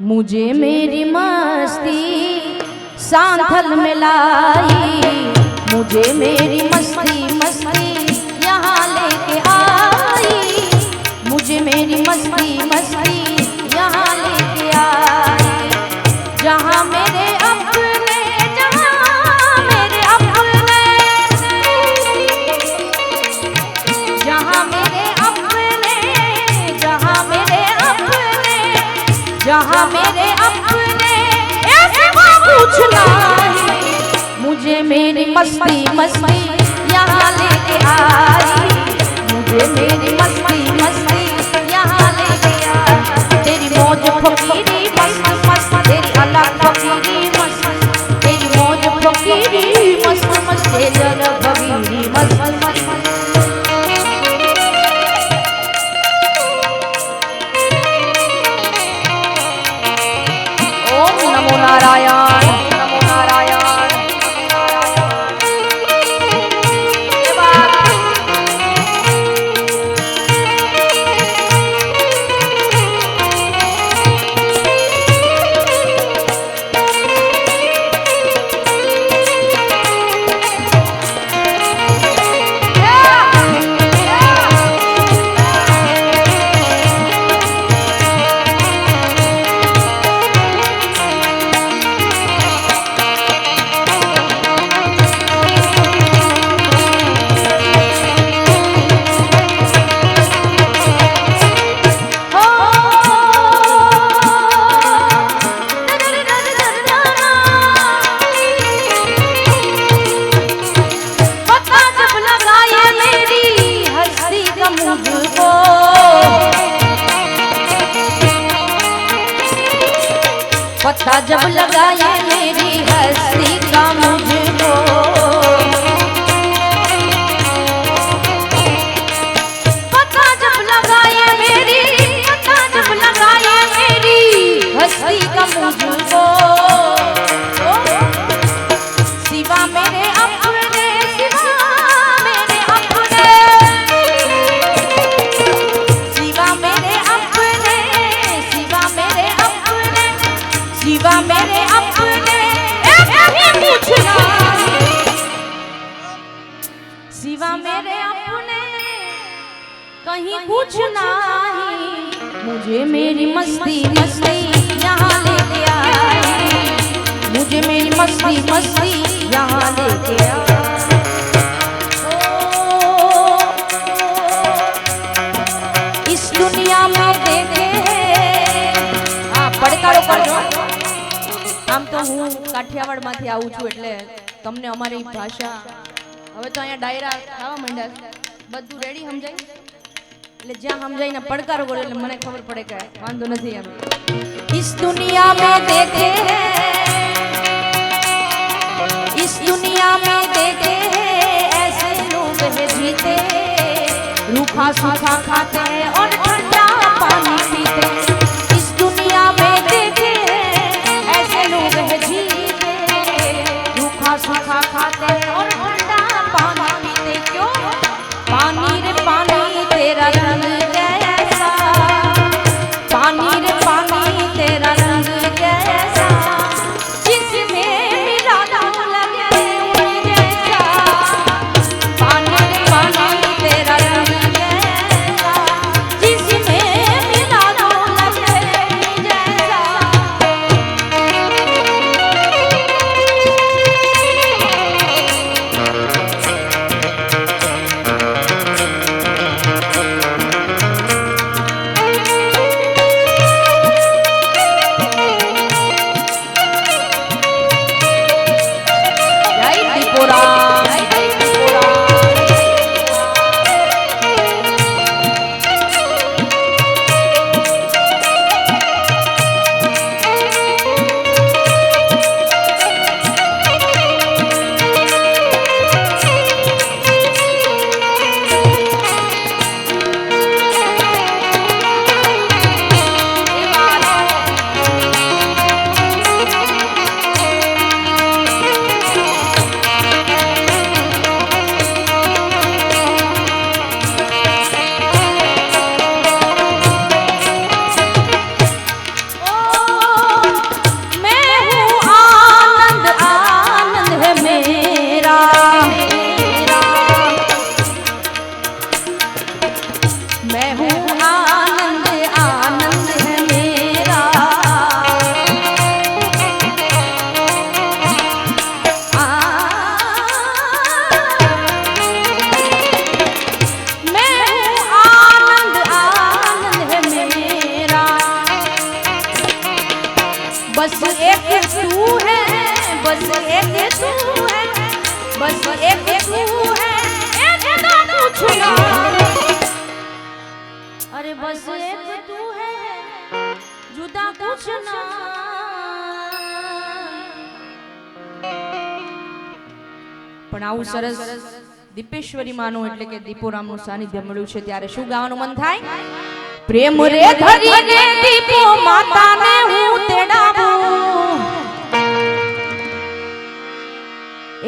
मुझे मेरी मस्ती सांथल मिलाई। मुझे मेरी मस्ती मस्ती यहाँ लेके आई। मुझे मेरी मस्ती मस्ती मुझे मेरी मस्ती मस्ती यहाँ ले आई मुझे मेरी मस्ती मस्ती यहाँ लेके आई तेरी मौज फकी તો હું કાઠિયાવાડમાંથી આવું છું એટલે તમને અમારી ભાષા હવે તો અહીંયા ડાયરા ખાવા માંડ્યા બધું રેડી સમજાય? એટલે જ્યાં સમજાઈને પડકારો કર્યો એટલે મને ખબર પડે કે વાંધો નથી એમ. ઇસ દુનિયા મેં દેખે ઇસ દુનિયા મેં દેખે ऐसे लोग जीते रूखा सूखा खाते और જુદા કુછ પણ આવું સરસ દીપેશ્વરી માનું એટલે કે દીપોરામનું સાનિધ્ય મળ્યું છે ત્યારે શું ગાવાનું મન થાય? પ્રેમ રે ધરીને દીપો માતાને હું તેડાવું.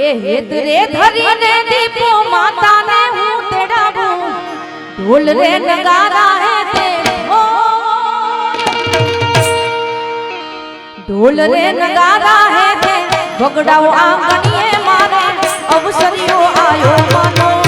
એ હેત રે ધરીને દીપો માતાને હું તેડાવું. ઢોલ રે નગારા હે ઢોલ રે નગારા હે ભગડાવ આંગણીએ મારે અવસરીઓ આયો માનો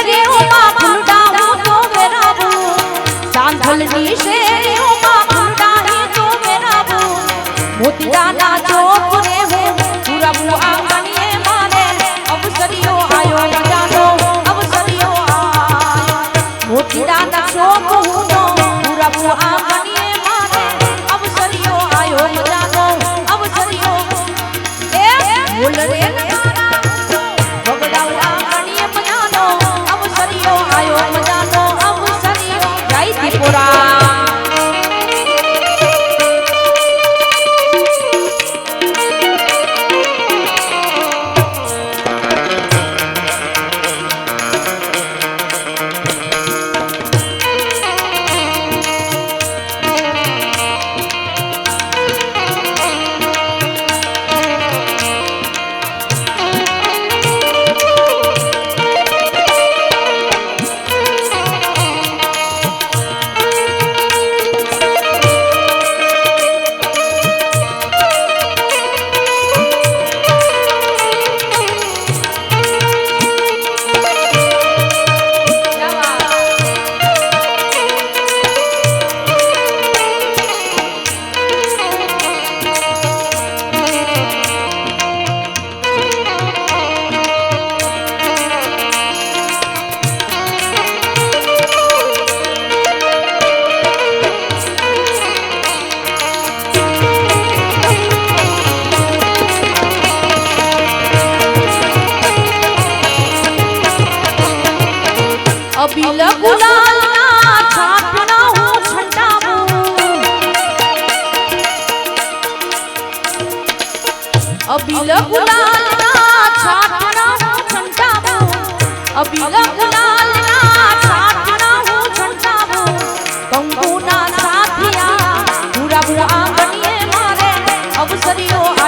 Adiós. Adiós.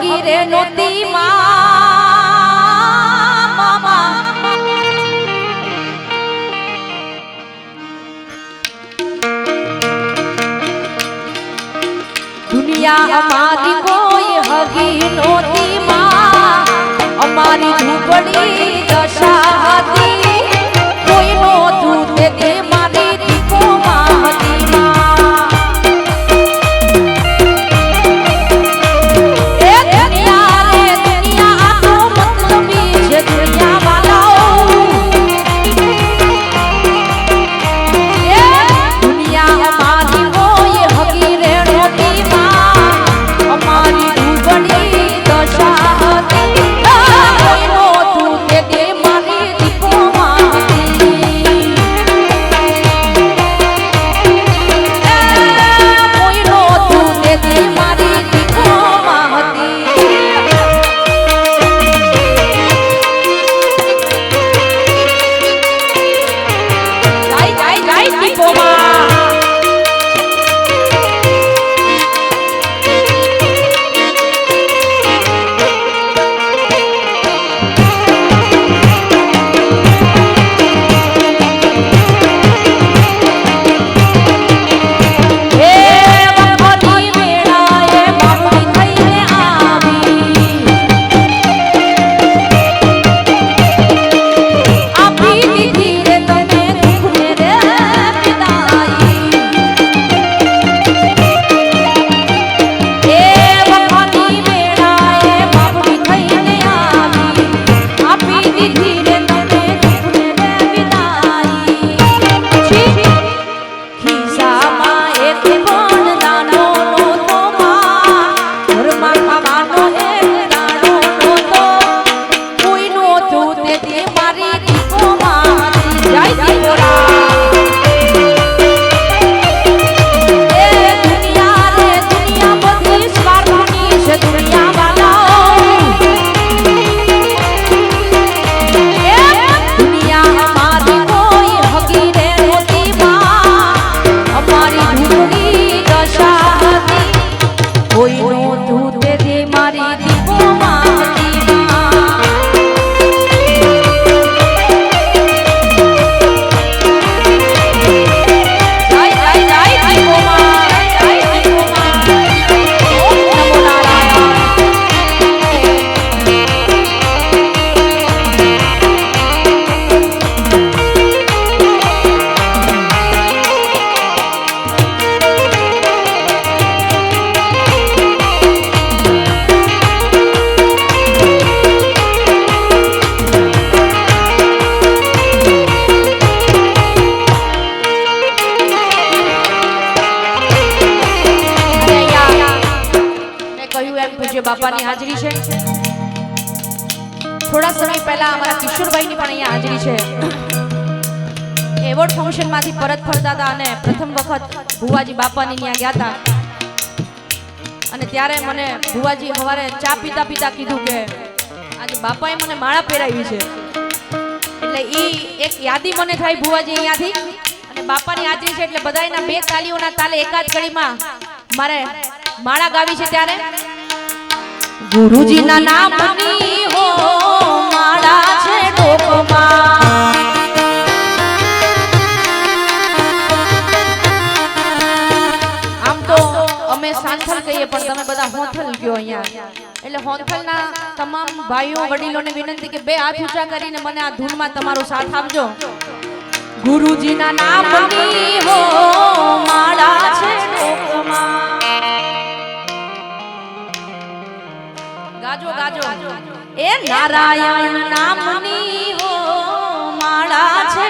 જોગી રે નોતી દુનિયા અમારી કોઈ હગી નોતી માં. અમારી ઝૂંપડી ওই নতুতে মারি થોડા સમય પહેલા અમારા કિશોરભાઈની પણ અહીંયા હાજરી છે. એવોર્ડ ફંક્શનમાંથી પરત ફરતા હતા અને પ્રથમ વખત ભુવાજી બાપાની ત્યાં ગયા હતા. અને ત્યારે મને ભુવાજી સવારે ચા પીતા પીતા કીધું કે આજે બાપાએ મને માળા પહેરાવી છે. એટલે એ એક યાદી મને થાય ભુવાજી અહીંયાથી. અને બાપાની હાજરી છે એટલે બધાયના બે તાલીઓના તાલે એકાદ કડીમાં મારે માળા ગાવી છે ત્યારે. ગુરુજીના નામની હો આમ તો અમે સાંથલ કહીએ, પણ તમે બધા હોથલ એટલે હોથલના તમામ ભાઈઓ વડીલોને વિનંતી કે બે હાથ ઊંચા કરીને મને આ ધૂનમાં તમારો સાથ આપજો. ગુરુજીના નામની હો ગાજો ગાજો. એ નારાયણ નામની હો માળા છે.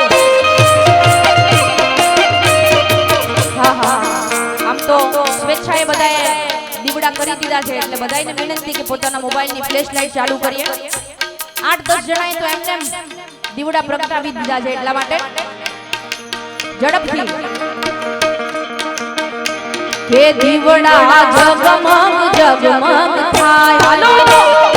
દીધા છે એટલે બધાને વિનંતી કે પોતાના મોબાઈલની ફ્લેશ લાઇટ ચાલુ કરીએ. આઠ દસ જણાએ તો એમને દીવડા પ્રગટાવી દીધા છે એટલા માટે. ઝડપથી. કે દીવડા જગમગ જગમગ થાય.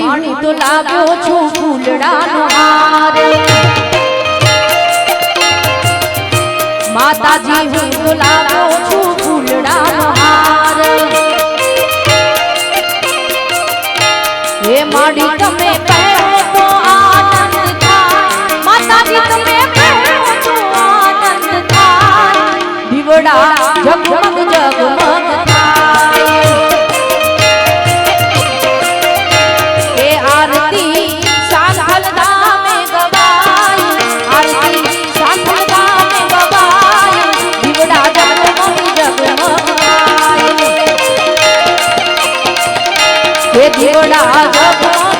માડી હું તો લાગ્યો છું ફૂલડાનો હાર. માતાજી હું તો લાગ્યો છું ફૂલડાનો હાર. એ દીવડા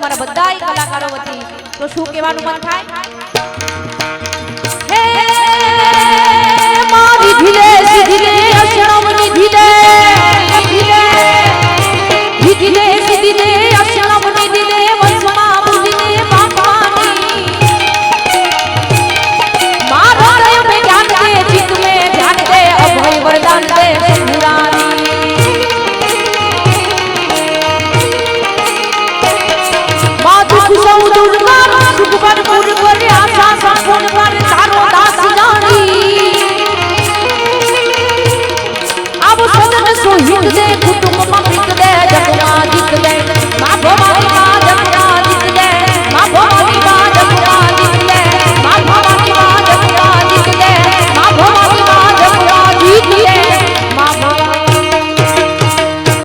અમારા બધા કલાકારો વતી. તો શું કહેવાનું મન થાય?